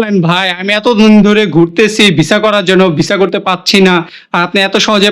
বলেন ভাই আমি এতদিন ধরে ঘুরতেছি ভিসা করার জন্য ভিসা করতে পাচ্ছি না। আর আপনি এত সহজে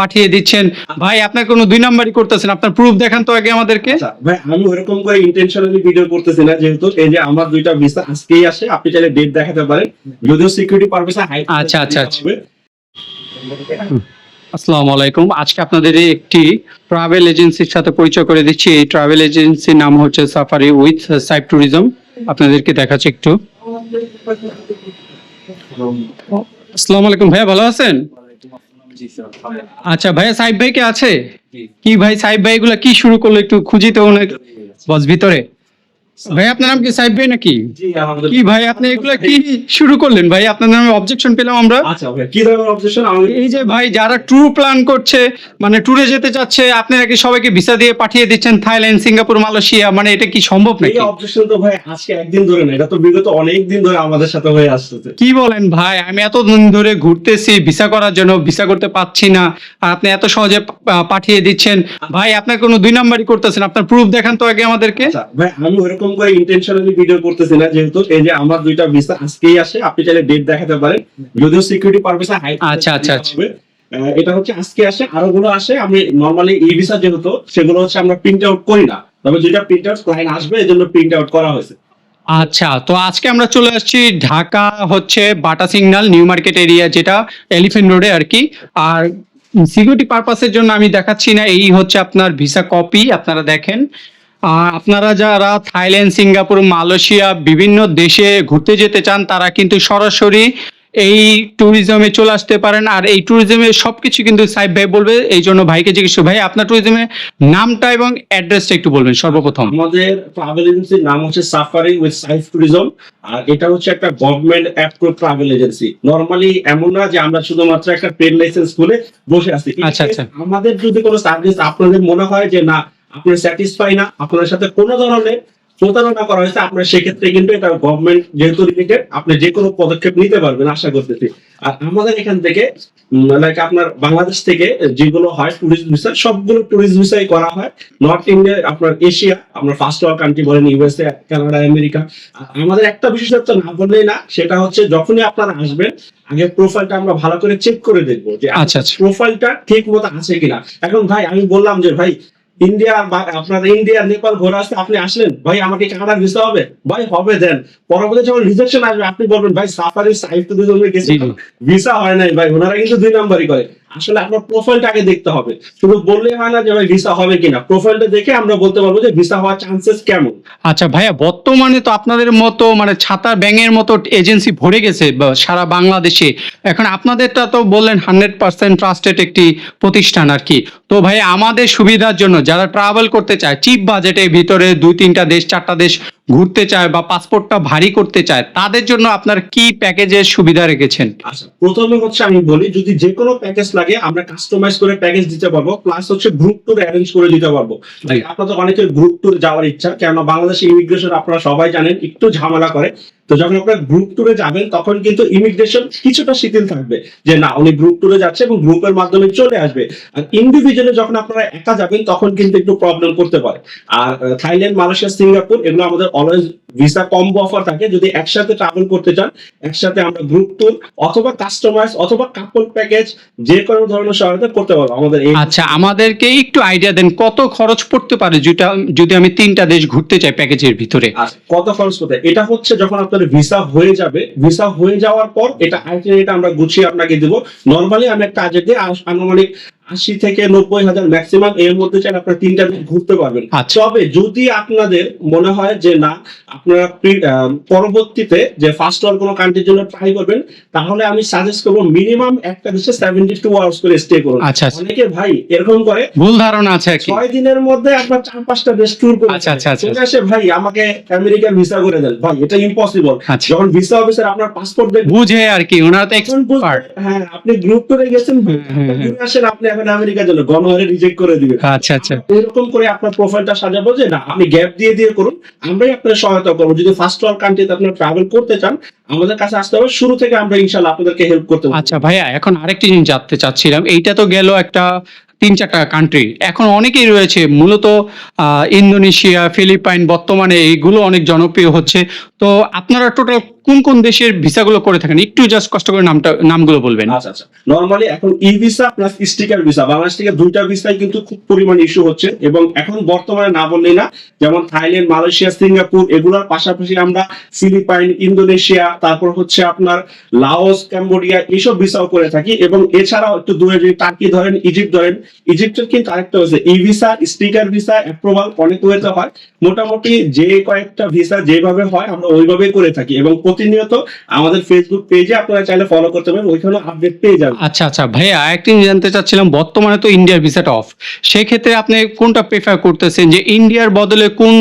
পাঠিয়ে দিচ্ছেন। ভাই আপনার কোনো দুই নাম্বারই করতেছেন আপনার প্রুফ দেখান তো আগে আমাদেরকে। আচ্ছা, ভাই আমি ওরকম করে ইন্টেনশনালি ভিডিও করতেছি না যেহেতু এই যে আমার দুইটা ভিসা আজকেই আসে আপনি চাইলে ডেট দেখাতে পারেন। যদিও সিকিউরিটি পারপাসে হাইড আচ্ছা, আচ্ছা, আচ্ছা। আসসালামু আলাইকুম। আজকে আপনাদের একটি ট্রাভেল এজেন্সির সাথে পরিচয় করে দিচ্ছি। এই ট্রাভেল এজেন্সির নাম হচ্ছে সাফারি উইথ সাইফ ট্যুরিজম আপনাদেরকে দেখাচ্ছি একটু। আসসালামু আলাইকুম। ভাইয়া ভালো আছেন? আচ্ছা ভাইয়া সাহেব ভাই কে আছে? কি ভাই সাহেব ভাই এগুলা কি শুরু করল একটু খুঁজি তো অনেক বস ভিতরে। ভাই আপনার নাম কি সাইফ ভাই নাকি? কি ভাই আপনি এগুলা কি শুরু করলেন ভাই? আপনার নামে অবজেকশন পেলাম আমরা। আচ্ছা কি ধরনের অবজেকশন এই যে ভাই যারা ট্যুর প্ল্যান করছে মানে ট্যুরে যেতে চাচ্ছে আপনি নাকি সবাইকে ভিসা দিয়ে পাঠিয়ে দিচ্ছেন থাইল্যান্ড সিঙ্গাপুর মালয়েশিয়া? মানে এটা কি সম্ভব এই নাকি? অবজেকশন তো ভাই আজকে একদিন ধরে না এটা তো বিগত অনেক দিন ধরে আমাদের সাথে হয়ে আসতেছে। কি বলেন ভাই আমি এতদিন ধরে ঘুরতেছি ভিসা করার জন্য ভিসা করতে পাচ্ছি না আর আপনি এত সহজে পাঠিয়ে দিচ্ছেন। ভাই আপনার কোনো দুই নাম্বারই করতেছেন আপনার প্রুফ দেখান তো আগে আমাদেরকে। আচ্ছা ভাই আমি ওরকম করে ইন্টেনশনালি ভিডিও করতেছি না যেহেতু এই যে আমার দুইটা ভিসা আজকেই আসে আপনি চাইলে ডেট দেখাতে পারেন। যদিও সিকিউরিটি পারপাসে হাইড আচ্ছা, আচ্ছা, আচ্ছা। এটা হচ্ছে আজকে আসে আরও গুলো আসে। আমি নর্মালি ই ভিসা যেহেতু সেগুলো হচ্ছে আমরা প্রিন্ট আউট করি না। তবে যেটা প্রিন্ট আউট ক্লায়েন্ট আসবে এই জন্য প্রিন্ট আউট করা হয়েছে। আচ্ছা তো আজকে আমরা চলে আসছি ঢাকা হচ্ছে Bata signal new market area যেটা এলিফেন্ট রোডে আর কি। আর সিকিউরিটি পারপাসের জন্য আমি দেখাচ্ছি না এই হচ্ছে আপনার ভিসা কপি আপনারা দেখেন। আপনারা যারা থাইল্যান্ড সিঙ্গাপুর মালয়েশিয়া বিভিন্ন দেশে ঘুরতে যেতে চান তারা কিন্তু সরাসরি এই ট্যুরিজমে চলে আসতে পারেন। আর এই ট্যুরিজমে সবকিছু কিন্তু সাইব ভাই বলবে। এই জন্য ভাইকে জিজ্ঞেস ভাই আপনার ট্যুরিজমের নামটা এবং অ্যাড্রেসটা একটু বলবেন সর্বপ্রথম। আমাদের ট্রাভেল এজেন্সির নাম হচ্ছে সাফারি উইথ সাইফ ট্যুরিজম আর এটা হচ্ছে একটা government approve travel agency normally এমন না যে আমরা শুধুমাত্র একটা ট্রেড লাইসেন্স খুলে বসে আছি। আচ্ছা, আচ্ছা। আমাদের যদি কোনো সার্ভিস আপনাদের মনে হয় যে না আপনার স্যাটিসফাই না আপনার সাথে কোনো ধরনের প্রতারণা করা হয়েছে আপনার সেক্ষেত্রে কিন্তু এটা গভর্নমেন্ট যেহেতু রিলেটেড আপনি যে কোনো পদক্ষেপ নিতে পারবেন আশা করতেছি। আর আমাদের এখান থেকে লাইক আপনার বাংলাদেশ থেকে যেগুলো হয় টুরিস্ট ভিসা সবগুলো টুরিস্ট ভিসাই করা হয়। নর্থ ইন্ডিয়া আপনার এশিয়া আপনার ফার্স্ট ওয়ার্ল্ড কান্ট্রি বলেন ইউএসএ কানাডা আমেরিকা আমাদের একটা বিশেষত্ব না বললেই না সেটা হচ্ছে যখনই আপনারা আসবেন আগে প্রোফাইলটা আমরা ভালো করে চেক করে দেখব যে আচ্ছা, আচ্ছা। প্রোফাইলটা ঠিক মতো আছে কিনা। এখন ভাই আমি বললাম যে ভাই ইন্ডিয়া আপনার ইন্ডিয়া নেপাল ঘোরা আসতে আপনি আসলেন। ভাই আমাকে কানাডা ভিসা হবে। ভাই হবে দেন। পরবর্তী যখন রিজেকশন আসবে আপনি বলবেন ভাই সাফারি সাহিত্য তো গেছি। জি। ভিসা হয় নাই ভাই। ওনারা কিন্তু দুই নাম্বারই করে। আসলে আপনার প্রোফাইলটা আগে দেখতে হবে। শুধু বললেই হয় না যে ভাই ভিসা হবে কিনা। প্রোফাইলটা দেখে আমরা বলতে পারব যে ভিসা হওয়ার চান্সেস কেমন। আচ্ছা ভাইয়া বর্তমানে তো আপনাদের মতো মানে ছাতা ব্যাঙের মতো এজেন্সি ভরে গেছে সারা বাংলাদেশে। এখন আপনাদেরটা তো বললেন হান্ড্রেড পার্সেন্ট ট্রাস্টেড একটি প্রতিষ্ঠান আর কি। তো ভাই আমাদের সুবিধার জন্য যারা ট্রাভেল করতে চায় চিপ বাজেটের ভিতরে দুই তিনটা দেশ চারটা দেশ ঘুরতে চায় বা পাসপোর্টটা ভারী করতে চায় তাদের জন্য আপনার কি প্যাকেজের সুবিধা রেখেছেন? আচ্ছা প্রথমে হচ্ছে আমি বলি যদি যে কোনো প্যাকেজ লাগে আমরা কাস্টমাইজ করে প্যাকেজ দিতে পারব প্লাস হচ্ছে গ্রুপ ট্যুর অ্যারেঞ্জ করে দিতে পারব। আপনাদের অনেকের গ্রুপ ট্যুর যাওয়ার ইচ্ছা কেননা বাংলাদেশে ইমিগ্রেশন আপনারা সবাই জানেন একটু ঝামেলা করে তো যখন আপনারা গ্রুপ ট্যুরে যাবেন তখন কিন্তু ইমিগ্রেশন কিছুটা শিথিল থাকবে। যে না উনি গ্রুপ ট্যুরে যাচ্ছে এবং গ্রুপের মাধ্যমে চলে আসবে। আর ইন্ডিভিজুয়ালি যখন আপনারা একা যাবেন তখন কিন্তু একটু প্রবলেম করতে পারে। আর থাইল্যান্ড মালয়েশিয়া সিঙ্গাপুর এগুলো আমাদের অলওয়েজ ভিসা কম্বো অফার থাকে। যদি একসাথে ট্রাভেল করতে চান একসাথে আমরা গ্রুপ ট্যুর অথবা কাস্টমাইজ অথবা কাপল প্যাকেজ যে কোনো ধরনের সহায়তা করতে পারব। আমাদের আচ্ছা আমাদেরকে একটু আইডিয়া দেন কত খরচ পড়তে পারে যেটা যদি আমি তিনটা দেশ ঘুরতে চাই প্যাকেজের ভিতরে? আচ্ছা, কত খরচ করতে এটা হচ্ছে যখন আপনার ভিসা হয়ে যাবে। ভিসা হয়ে যাওয়ার পর এটা আইটেনারিটা আমরা গুছিয়ে আপনাকে দেবো। নর্মালি আমি একটা আজকে আনুমানিক আশি থেকে নব্বই হাজার ম্যাক্সিমাম এর মধ্যে চাই আপনারা তিনটা দিন ঘুরতে পারবেন। আচ্ছা। তবে যদি আপনাদের মনে হয় যে না আপনারা পরবর্তীতে যে ফার্স্ট ওয়ার্ল্ড কোনো কান্ট্রির জন্য ট্রাই করবেন তাহলে আমি সাজেস্ট করব মিনিমাম একটা দেশে সেভেন্টি টু আওয়ার্স করে স্টে করুন। আচ্ছা আচ্ছা। অনেকে ভাই এরকম করে ভুল ধারণা আছে ছয় দিনের মধ্যে আপনার চার পাঁচটা দেশ ট্যুর করে আচ্ছা, আচ্ছা, আসে ভাই আমাকে আমেরিকার ভিসা করে দেন। ভাই এটা ইম্পসিবল যখন ভিসা অফিসার আপনার পাসপোর্ট দেখবেন বুঝে আর কি ওনারা তো হ্যাঁ আপনি গ্রুপ করে গেছেন হুম, হুম। ঘুরে আসেন আপনি এখন আমেরিকা জন্য গণহারে রিজেক্ট করে দিবে। আচ্ছা আচ্ছা। এরকম করে আপনার প্রোফাইলটা সাজাবো যে না আপনি গ্যাপ দিয়ে দিয়ে করুন আমরাই আপনার সহায়তা করব। যদি ফার্স্ট ওয়ার্ল্ড কান্ট্রিতে আপনার ট্রাভেল করতে চান আমাদের কাছে আসতে হবে শুরু থেকে আমরা ইনশাল্লাহ আপনাদেরকে হেল্প করতে আচ্ছা ভাইয়া এখন আরেকটি জিনিস জানতে চাচ্ছিলাম। এইটা তো গেল একটা তিন চারটা কান্ট্রি এখন অনেকেই রয়েছে, মূলত ইন্দোনেশিয়া, ফিলিপাইন, বর্তমানে এইগুলো অনেক জনপ্রিয় হচ্ছে। তো আপনারা টোটাল কোন কোন দেশের ভিসাগুলো করে থাকেন? একটু জাস্ট কষ্ট করে নামটা, নামগুলো বলবেন। আচ্ছা আচ্ছা। নর্মালি এখন e visa plus sticker visa, Bangladesh থেকে দুইটা ভিসাই কিন্তু খুব পরিমাণ ইস্যু হচ্ছে। এবং এখন বর্তমানে না বললেই না, যেমন থাইল্যান্ড, মালয়েশিয়া, সিঙ্গাপুর, এগুলোর পাশাপাশি আমরা ফিলিপাইন, ইন্দোনেশিয়া, তারপর হচ্ছে আপনার লাওস, ক্যাম্বোডিয়া, এইসব ভিসাও করে থাকি। এবং এছাড়াও একটু দূরে যদি টার্কি ধরেন, ইজিপ্ট ধরেন ইজিপ্টের কিন্তু আরেকটা হচ্ছে e visa sticker visa approval অনেক ওয়েতে হয়। মোটামুটি যে কয়েকটা ভিসা যেভাবে হয় আমরা ওইভাবেই করে থাকি। এবং প্রতিনিয়ত আমাদের ফেসবুক পেজে আপনারা চাইলে ফলো করতে পারেন ওইখানে আপডেট পেয়ে যাবেন। আচ্ছা আচ্ছা ভাইয়া আরেকটি জানতে চাচ্ছিলাম বর্তমানে তো ইন্ডিয়ার ভিসাটা অফ সেক্ষেত্রে আপনি কোনটা প্রেফার করতেছেন যে ইন্ডিয়ার বদলে কোন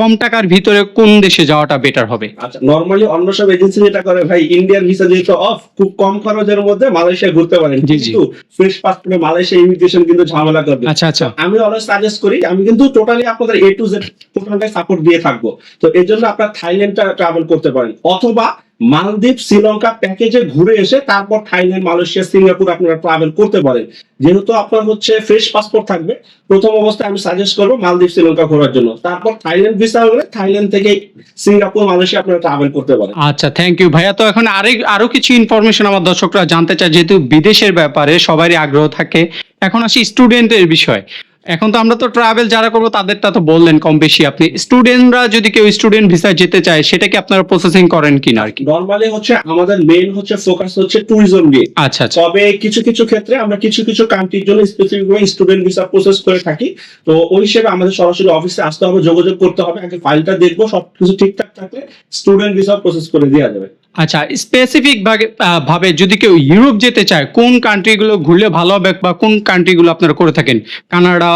কম টাকার ভিতরে কোন দেশে যাওয়াটা বেটার হবে? আচ্ছা নর্মালি অন্য সব এজেন্সি যেটা করে ভাই ইন্ডিয়ার ভিসা যেহেতু অফ খুব কম খরচের মধ্যে মালয়েশিয়া ঘুরতে পারেন। কিন্তু ফ্রেশ পাসপোর্টে মালয়েশিয়া ইমিগ্রেশন কিন্তু ঝামেলা করবে। আচ্ছা আচ্ছা। আমি অলওয়েজ সাজেস্ট করি আমি কিন্তু টোটালি আপনাদের এ টু জেড টোটালটাই সাপোর্ট দিয়ে থাকব। তো এর জন্য আপনারা থাইল্যান্ডটা ট্রাভেল করতে পারেন। অথবা মালদ্বীপ, শ্রীলঙ্কা প্যাকেজে ঘুরে এসে তারপর থাইল্যান্ড, মালয়েশিয়া, সিঙ্গাপুর আপনারা ট্রাভেল করতে পারেন। যেহেতু আপনার হচ্ছে ফ্রেশ পাসপোর্ট থাকবে, প্রথম অবস্থায় আমি সাজেস্ট করব মালদ্বীপ, শ্রীলঙ্কা ঘোরার জন্য। তারপর থাইল্যান্ড ভিসা হলে থাইল্যান্ড থেকে সিঙ্গাপুর, মালয়েশিয়া আপনারা ট্রাভেল করতে পারেন। আচ্ছা থ্যাংক ইউ ভাইয়া। তো এখন আরেক, আরও কিছু ইনফরমেশন আমার দর্শকরা জানতে চায়, যেহেতু বিদেশের ব্যাপারে সবারই আগ্রহ থাকে। এখন আসি স্টুডেন্টের বিষয়। এখন তো আমরা তো ট্রাভেল যারা করব তাদেরটা তো বললেন কম বেশি আপনি। স্টুডেন্টরা যদি কেউ স্টুডেন্ট ভিসা যেতে চায় সেটা কি আপনারা প্রসেসিং করেন কিনা আর কি? নর্মালি হচ্ছে আমাদের মেইন হচ্ছে ফোকাস হচ্ছে ট্যুরিজম নিয়ে। আচ্ছা আচ্ছা। তবে কিছু কিছু ক্ষেত্রে আমরা কিছু কিছু কান্ট্রির জন্য স্পেসিফিক স্টুডেন্ট ভিসা প্রসেস করে থাকি। তো ওই হিসেবে আমাদের সরাসরি অফিসে আসতে হবে যোগাযোগ করতে হবে আগে ফাইলটা দেখব সবকিছু ঠিকঠাক থাকলে স্টুডেন্ট ভিসা প্রসেস করে দেওয়া যাবে। আচ্ছা স্পেসিফিক ভাবে যদি কেউ ইউরোপ যেতে চায়, কোন কান্ট্রিগুলো ঘুরলে ভালো হবে বা কোন কান্ট্রিগুলো আপনারা করে থাকেন? কানাডা,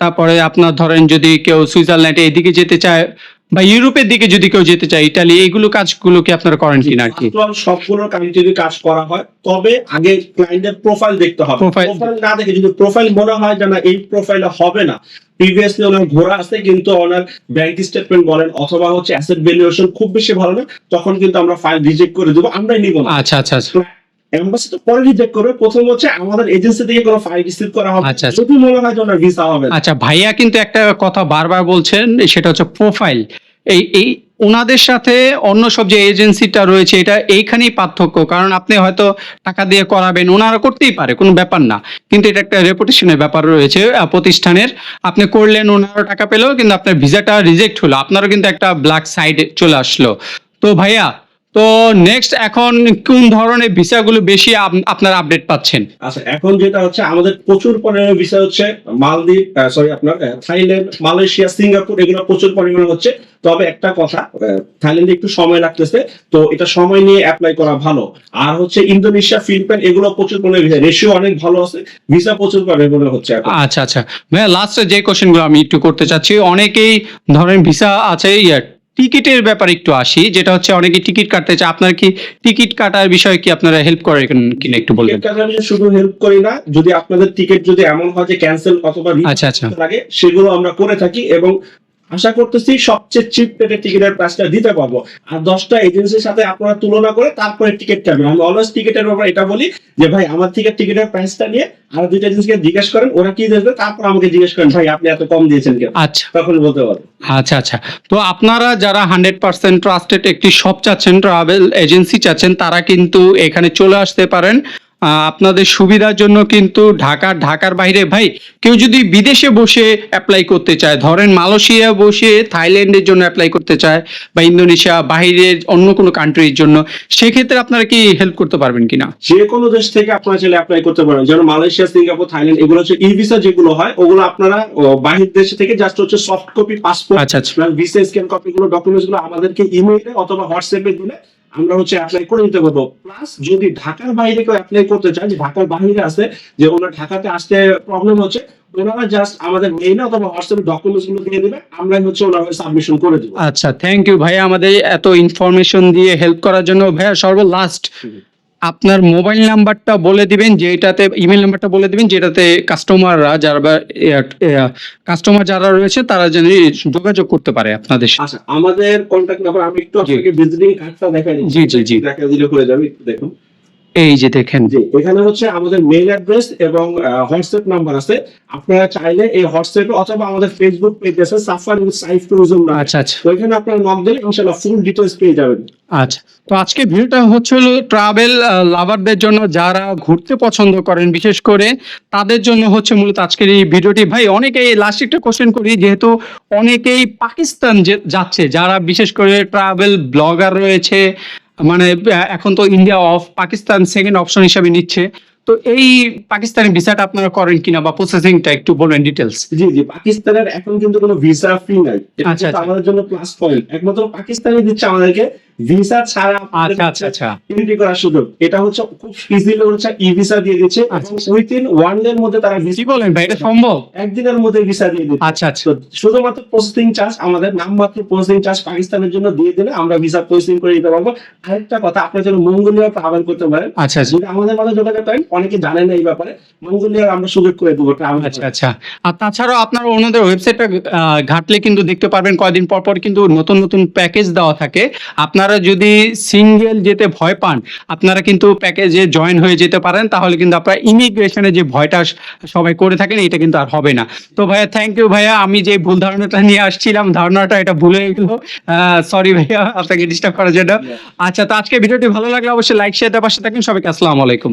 তারপরে আপনার ধরেন যদি কেউ সুইজারল্যান্ড এদিকে যেতে চায় বা ইউরোপের দিকে যদি কেউ যেতে চায় ইতালি এইগুলো কাজগুলো কি আপনারা করেন কিনা আর কি? Actual সবগুলো কান্ট্রি কাজ করা হয় তবে আগে ক্লায়েন্টের প্রোফাইল দেখতে হবে। প্রোফাইল না দেখে যদি প্রোফাইল মনে হয় যে না এই প্রোফাইলে হবে না প্রিভিয়াসলি ওনার ঘোরা আছে কিন্তু ওনার ব্যাংক স্টেটমেন্ট বলেন অথবা হচ্ছে অ্যাসেট ভ্যালুয়েশন খুব বেশি ভালো না তখন কিন্তু আমরা ফাইল রিজেক্ট করে দেবো আমরাই নিব না। আচ্ছা আচ্ছা আচ্ছা। এম্বাসি তো পরে রিজেক্ট করবে প্রথম হচ্ছে আমাদের এজেন্সি থেকে কোনো ফাইল রিসিভ করা হবে আচ্ছা, আচ্ছা। যদি মনে হয় যে ওনার ভিসা হবে না। আচ্ছা ভাইয়া কিন্তু একটা কথা বারবার বলছেন সেটা হচ্ছে প্রোফাইল এই এই ওনাদের সাথে অন্য সব যে এজেন্সিটা রয়েছে, এটা এইখানেই পার্থক্য। কারণ আপনি হয়তো টাকা দিয়ে করাবেন ওনারা করতেই পারে, কোনো ব্যাপার না। কিন্তু এটা একটা রেপুটেশনের ব্যাপার রয়েছে প্রতিষ্ঠানের। আপনি করলেন ওনারও টাকা পেলেও কিন্তু আপনার ভিসাটা রিজেক্ট হলো। আপনারও কিন্তু একটা ব্ল্যাক সাইড চলে আসলো। তো ভাইয়া তো নেক্সট এখন কোন ধরনের ভিসাগুলো বেশি আপ- আপনারা আপডেট পাচ্ছেন? আচ্ছা এখন যেটা হচ্ছে আমাদের প্রচুর পরিমাণে ভিসা হচ্ছে মালদ্বীপ সরি আপনার থাইল্যান্ড মালয়েশিয়া সিঙ্গাপুর এগুলো প্রচুর পরিমাণে হচ্ছে। তবে একটা কথা থাইল্যান্ডে একটু সময় লাগতেছে তো এটা সময় নিয়ে অ্যাপ্লাই করা ভালো। আর হচ্ছে ইন্দোনেশিয়া ফিলিপাইন এগুলো প্রচুর পরিমাণে ভিসা রেশিও অনেক ভালো আছে ভিসা প্রচুর পরিমাণে হচ্ছে আচ্ছা আচ্ছা। ভাইয়া লাস্টে যে কোশ্চেনগুলো আমি একটু করতে চাচ্ছি অনেকেই ধরেন ভিসা আছে টিকিটের ব্যাপারে একটু আসি যেটা হচ্ছে অনেকে টিকিট কাটতে চায় আপনার কি টিকিট কাটার বিষয়ে কি আপনারা হেল্প করেন কিনা একটু বলবেন টিকিট কাটার বিষয়ে শুধু হেল্প করি না যদি আপনাদের টিকিট যদি এমন হয় যে ক্যান্সেল অথবা আচ্ছা, আচ্ছা। লাগে সেগুলো আমরা করে থাকি এবং আশা করতেছি সবচেয়ে চিপ রেটে টিকিটের প্রাইসটা দিতে পারব। আর দশটা এজেন্সির সাথে আপনারা তুলনা করে তারপরে টিকিট কাটবেন আমি অলওয়েজ টিকিটের ব্যাপারে এটা বলি যে ভাই আমার থেকে টিকিটের প্রাইসটা নিয়ে আর দুইটা এজেন্সিকে জিজ্ঞেস করেন ওরা কি দেবে তারপর আমাকে জিজ্ঞেস করেন ভাই আপনি এত কম দিয়েছেন কেন? আচ্ছা। তখন বলতে পারব। আচ্ছা আচ্ছা। তো আপনারা যারা হান্ড্রেড পার্সেন্ট ট্রাস্টেড একটি শপ চাচ্ছেন ট্রাভেল এজেন্সি চাচ্ছেন তারা কিন্তু এখানে চলে আসতে পারেন। আপনাদের সুবিধার জন্য কিন্তু ঢাকা ঢাকার বাইরে ভাই কেউ যদি বিদেশে বসে অ্যাপ্লাই করতে চায় ধরেন মালয়েশিয়া বসে থাইল্যান্ডের জন্য অ্যাপ্লাই করতে চায় বা ইন্দোনেশিয়া বাইরের অন্য কোনো কান্ট্রির জন্য সেক্ষেত্রে আপনারা কি হেল্প করতে পারবেন কিনা? যে কোনো দেশ থেকে আপনারা চাইলে অ্যাপ্লাই করতে পারেন। যেমন মালয়েশিয়া সিঙ্গাপুর থাইল্যান্ড এগুলো হচ্ছে ই ভিসা যেগুলো হয় ওগুলো আপনারা বাহির দেশ থেকে জাস্ট হচ্ছে সফট কপি পাসপোর্ট আচ্ছা আচ্ছা। ভিসা স্ক্যান কপি গুলো ডকুমেন্টসগুলো আমাদেরকে ইমেইলে অথবা হোয়াটসঅ্যাপে দিলে আমরা হচ্ছে অ্যাপ্লাই করে দিতে পারব। প্লাস যদি ঢাকার বাইরে কেউ অ্যাপ্লাই করতে চায় যে ঢাকার বাইরে আছে যে ওনার ঢাকাতে আসতে প্রবলেম হচ্ছে ওনারা জাস্ট আমাদের মেইল অথবা হোয়াটসঅ্যাপে ডকুমেন্টসগুলো দিয়ে দেবে আমরাই হচ্ছে ওনারা সাবমিশন করে দিব। আচ্ছা থ্যাংক ইউ ভাইয়া আমাদের এত ইনফরমেশন দিয়ে হেল্প করার জন্য। ভাইয়া সর্ব লাস্ট আপনার মোবাইল নাম্বারটা বলে দিবেন যেটাতে ইমেল নাম্বারটা বলে দিবেন যেটাতে কাস্টমাররা যারা কাস্টমার যারা রয়েছে তারা যেন যোগাযোগ করতে পারে আপনাদের সাথে। আচ্ছা আমাদের কন্ট্যাক্ট নাম্বার আমি একটু আপনাকে ভিজিটিং কার্ডটা দেখাই দিচ্ছি। জি জি জি। দেখা দিলে করে যাবে একটু দেখুন। এই যে দেখেন। জি এখানে হচ্ছে আমাদের মেইল অ্যাড্রেস এবং হোয়াটসঅ্যাপ নাম্বার আছে। আপনারা চাইলে এই হোয়াটসঅ্যাপে অথবা আমাদের ফেসবুক পেজ আছে সাফার ইন সাইফ ট্যুরিজম আচ্ছা আচ্ছা। ওইখানে আপনারা নক দিলে ইনশাআল্লাহ ফুল ডিটেলস পেয়ে যাবেন। আচ্ছা তো আজকে ভিডিওটা হচ্ছে ট্রাভেল লাভারদের জন্য যারা ঘুরতে পছন্দ করেন বিশেষ করে তাদের জন্য হচ্ছে মূলত আজকের এই ভিডিওটি। ভাই অনেকেই লাস্ট একটা কোশ্চেন করি যেহেতু অনেকেই পাকিস্তান যাচ্ছে যারা বিশেষ করে ট্রাভেল ব্লগার রয়েছে মানে এখন তো India of Pakistan second option হিসাবে নিচ্ছে। তো এই পাকিস্তানের ভিসাটা আপনারা করেন কিনা বা প্রসেসিংটা একটু বলবেন ডিটেলস জি জি পাকিস্তানের এখন কিন্তু কোনো ভিসা ফ্রি নাই। আচ্ছা, আচ্ছা। আমাদের জন্য প্লাস পয়েন্ট একমাত্র পাকিস্তানি দিচ্ছে আমাদেরকে ভিসা ছাড়া আচ্ছা আচ্ছা আচ্ছা। এন্ট্রি করার সুযোগ। এটা হচ্ছে খুব ইজিলি হচ্ছে ই ভিসা দিয়ে দিচ্ছে এবং উইথিন ওয়ান ডে এর মধ্যে তারা কি বলেন ভাই এটা সম্ভব? একদিনের মধ্যে ভিসা দিয়ে দিচ্ছে। আচ্ছা আচ্ছা। শুধুমাত্র প্রসেসিং চার্জ আমাদের নামমাত্র প্রসেসিং চার্জ পাকিস্তানের জন্য দিয়ে দিলে আমরা ভিসা প্রসেসিং করে দিতে পারব। আরেকটা কথা আপনার জন্য মঙ্গোলিয়া ট্রাভেল করতে পারেন আচ্ছা আচ্ছা। যদি আমাদের মাঝে যোগাযোগ করেন অনেকে জানেন না এই ব্যাপারে মঙ্গোলিয়ার আমরা সুযোগ করে দেবো আচ্ছা আচ্ছা। আর তাছাড়াও আপনারা ওনাদের ওয়েবসাইটটা ঘাটলে কিন্তু দেখতে পারবেন কয়দিন পর পর কিন্তু নতুন নতুন প্যাকেজ দেওয়া থাকে। আপনারা যদি সিঙ্গেল যেতে ভয় পান আপনারা কিন্তু প্যাকেজে জয়েন হয়ে যেতে পারেন তাহলে কিন্তু আপনার ইমিগ্রেশনে যে ভয়টা সবাই করে থাকেন এটা কিন্তু আর হবে না। তো ভাইয়া থ্যাংক ইউ ভাইয়া আমি যে ভুল ধারণাটা নিয়ে আসছিলাম ধারণাটা এটা ভুলে গেল। সরি ভাইয়া আপনাকে ডিস্টার্ব করার জন্য। আচ্ছা তো আজকে ভিডিওটি ভালো লাগলে অবশ্যই লাইক শেয়ার দেওয়ার পাশে থাকেন। সবাইকে আসসালামু আলাইকুম।